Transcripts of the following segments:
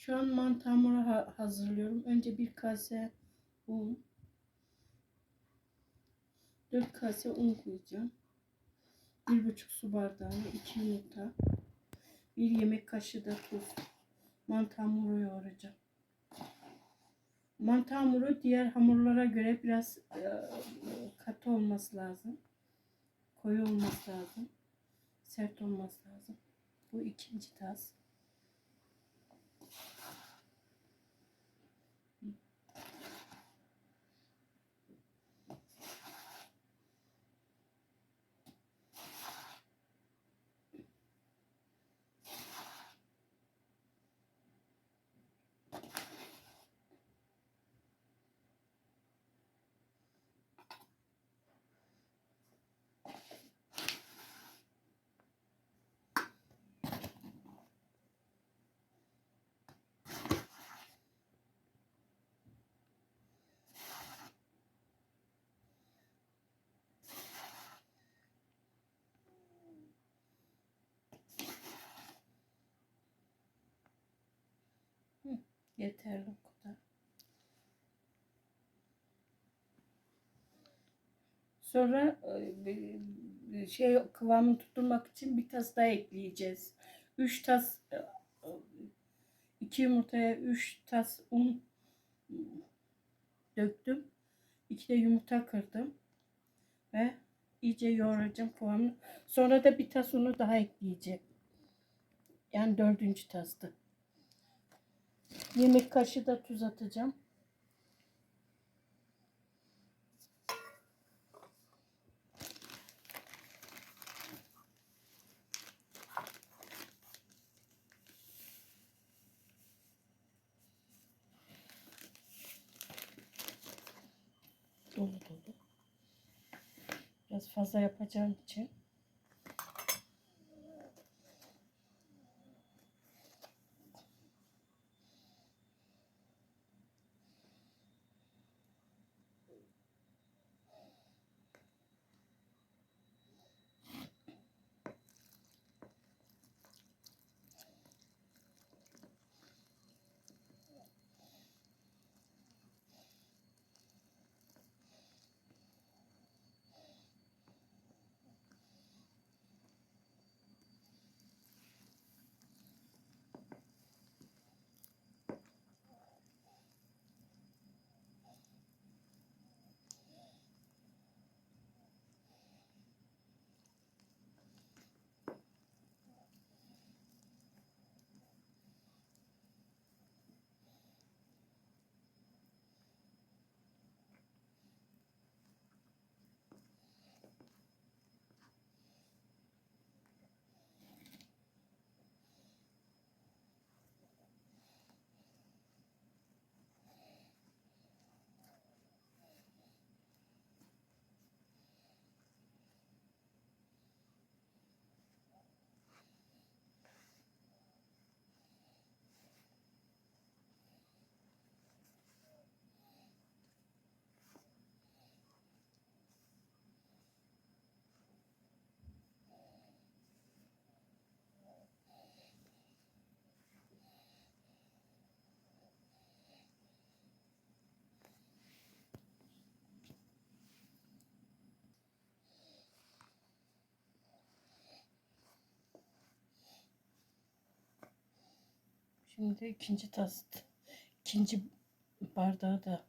Şu an mantı hamuru ha- hazırlıyorum. Önce bir kase un. 4 kase un koyacağım. Bir buçuk su bardağı, iki yumurta. Bir yemek kaşığı da tuz. Mantı hamuru yoğuracağım. Mantı hamuru diğer hamurlara göre biraz e, katı olması lazım. Koyu olması lazım. Sert olması lazım. Bu ikinci tas. Yeterli bu kadar. Sonra e, şey kıvamını tutturmak için bir tas daha ekleyeceğiz. 3 tas e, 2 yumurtaya 3 tas un döktüm. 2 de yumurta kırdım. Ve iyice yoğuracağım kıvamını. Sonra da bir tas unu daha ekleyeceğim. Yani dördüncü tastı. Yemek kaşığı da tuz atacağım. Dolu dolu. Biraz fazla yapacağım için. Şimdi ikinci tas, ikinci bardağı da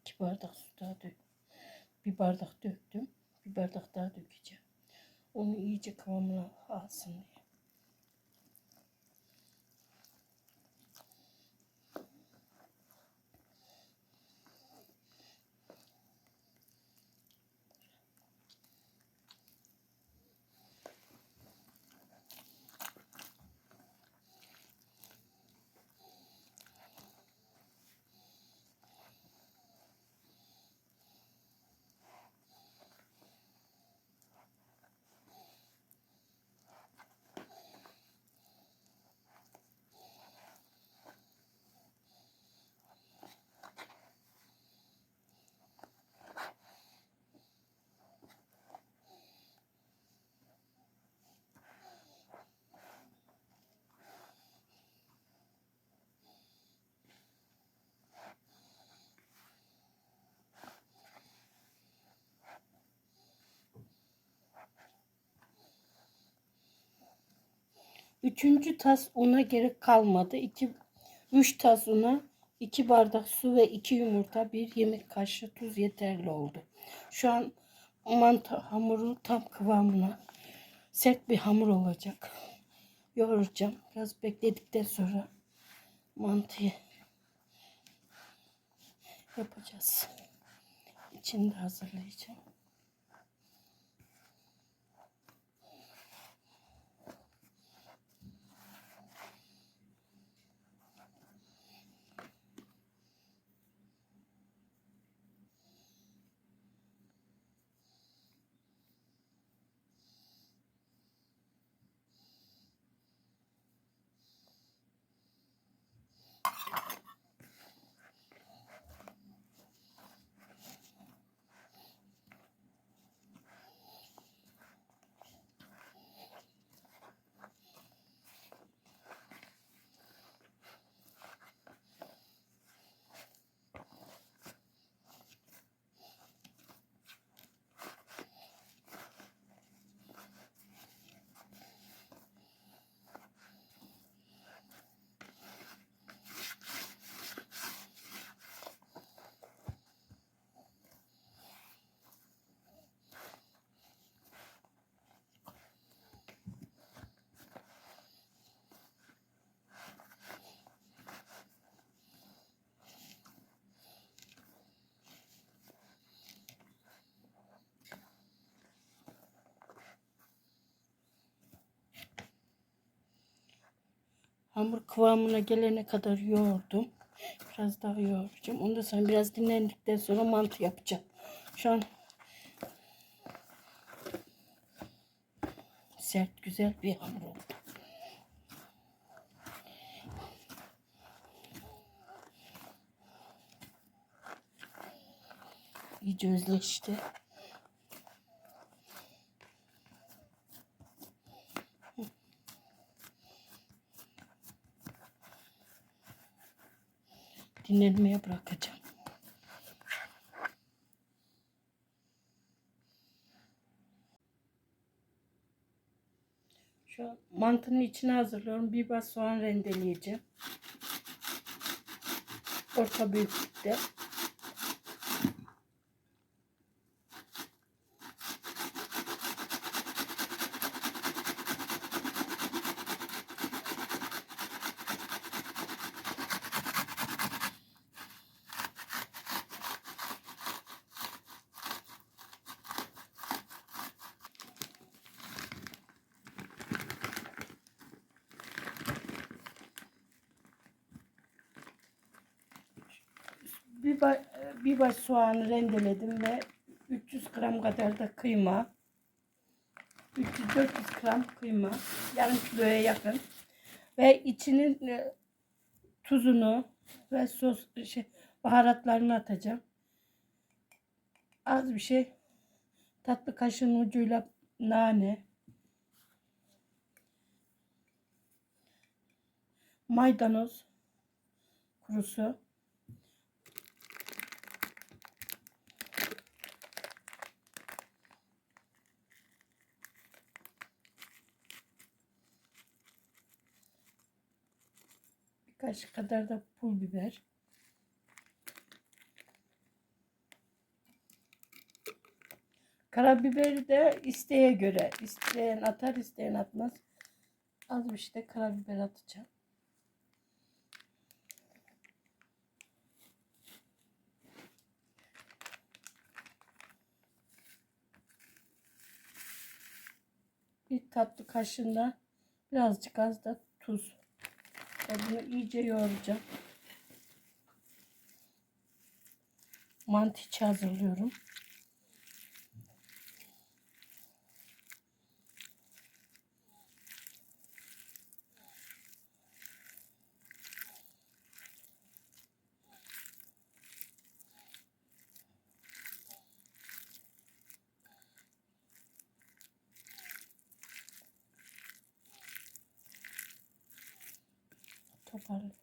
iki bardak su daha dök. Bir bardak döktüm. Bir bardak daha dökeceğim. Onu iyice kıvamına alsın diye. Üçüncü tas una gerek kalmadı. İki, üç tas una, iki bardak su ve iki yumurta, bir yemek kaşığı tuz yeterli oldu. Şu an mantı hamuru tam kıvamına sert bir hamur olacak. Yoğuracağım. Biraz bekledikten sonra mantıyı yapacağız. İçini de hazırlayacağım. Hamur kıvamına gelene kadar yoğurdum. Biraz daha yoğuracağım. Ondan sonra biraz dinlendikten sonra mantı yapacağım. Şu an sert güzel bir hamur oldu. İyice özleşti. Dinlenmeye bırakacağım. Şu an mantının içine hazırlıyorum. Bir soğan rendeleyeceğim. Orta büyüklükte. Bir, ba bir baş soğanı rendeledim ve 300 gram kadar da kıyma. 300-400 gram kıyma. Yarım kiloya yakın. Ve içinin e, tuzunu ve sos şey, baharatlarını atacağım. Az bir şey. Tatlı kaşığın ucuyla nane. Maydanoz kurusu. Kaşık kadar da pul biber. Karabiberi de isteğe göre. isteyen atar, isteyen atmaz. Az bir şey de karabiber atacağım. Bir tatlı kaşığında birazcık az da tuz. Bunu iyice yoğuracağım. Mantı hazırlıyorum. Toparlıyorum.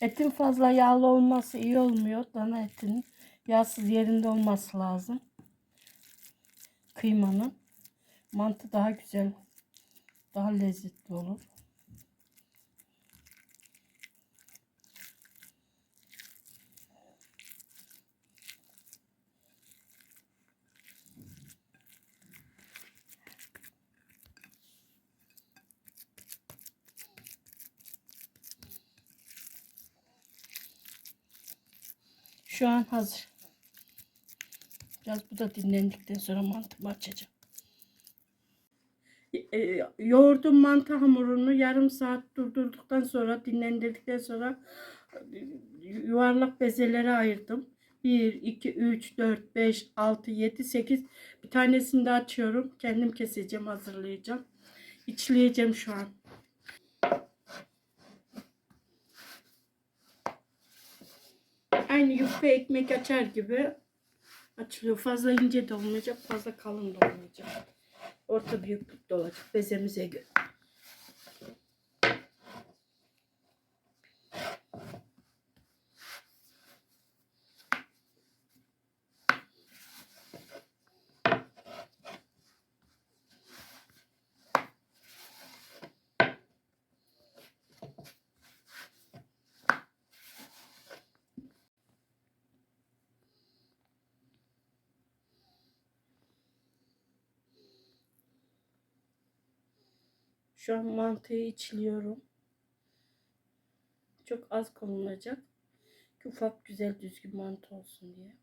Etin fazla yağlı olması iyi olmuyor. Dana etinin yağsız yerinde olması lazım. Kıymanın. Mantı daha güzel, daha lezzetli olur. Şu an hazır. Biraz bu da dinlendikten sonra mantımı açacağım. E, yoğurdum mantı hamurunu yarım saat durdurduktan sonra dinlendirdikten sonra e, yuvarlak bezelere ayırdım. 1, 2, 3, 4, 5, 6, 7, 8 bir tanesini de açıyorum. Kendim keseceğim hazırlayacağım. İçleyeceğim şu an. Aynı yufka ekmek açar gibi açılıyor. Fazla ince de olmayacak, fazla kalın da olmayacak. Orta büyüklükte olacak bezemize göre. Şu an mantıyı içliyorum. Çok az konulacak. Ki ufak güzel düzgün mantı olsun diye.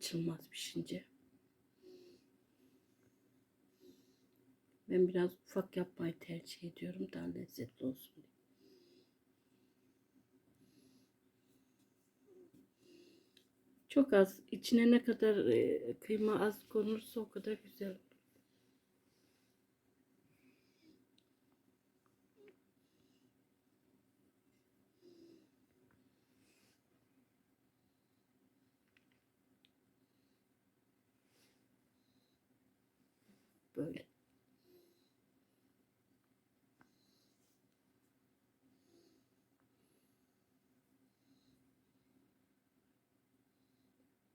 Açılmaz pişince. Ben biraz ufak yapmayı tercih ediyorum. Daha lezzetli olsun diye. Çok az. içine ne kadar e, kıyma az konursa o kadar güzel Böyle.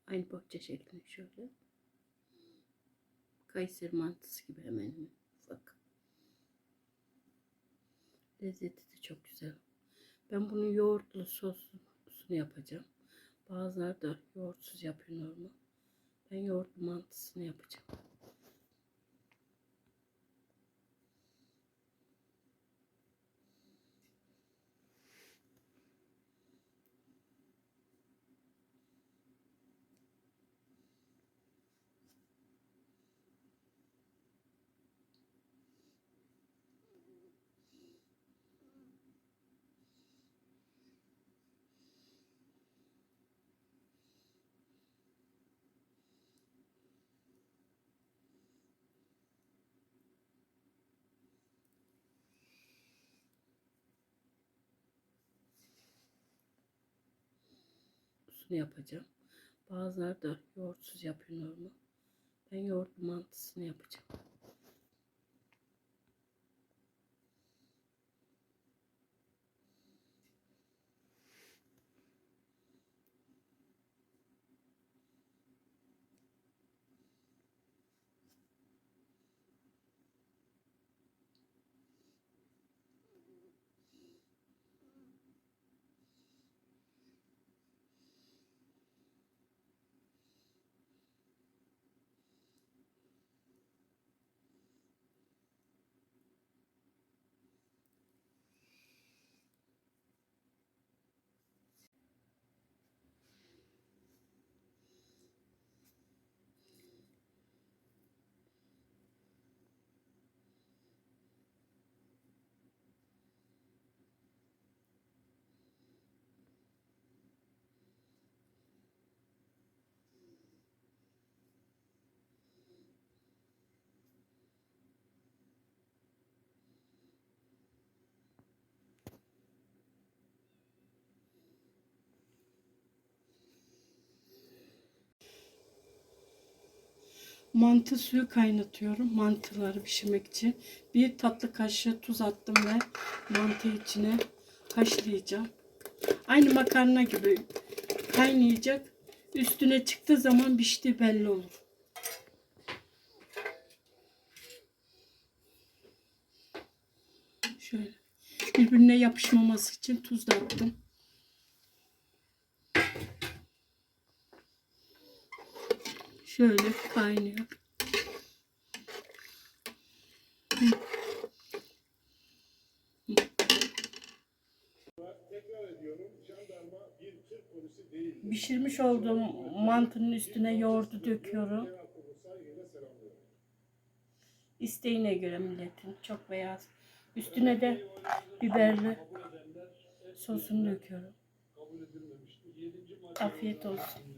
Aynı bohça şeklinde şöyle. Kayseri mantısı gibi hemen hemen ufak. Lezzeti de çok güzel. Ben bunun yoğurtlu sosunu yapacağım. Bazıları da yoğurtsuz yapıyor normal. Ben yoğurtlu mantısını yapacağım. Sosunu yapacağım. Bazıları da yoğurtsuz yapıyor normal. Ben yoğurtlu mantısını yapacağım. Mantı suyu kaynatıyorum mantıları pişirmek için. Bir tatlı kaşığı tuz attım ve mantı içine haşlayacağım. Aynı makarna gibi kaynayacak. Üstüne çıktığı zaman pişti belli olur. Şöyle birbirine yapışmaması için tuz da attım. Şöyle kaynıyor. Pişirmiş olduğum mantının üstüne yoğurdu döküyorum. İsteğine göre milletin çok beyaz. Üstüne de biberli sosunu döküyorum. Afiyet olsun.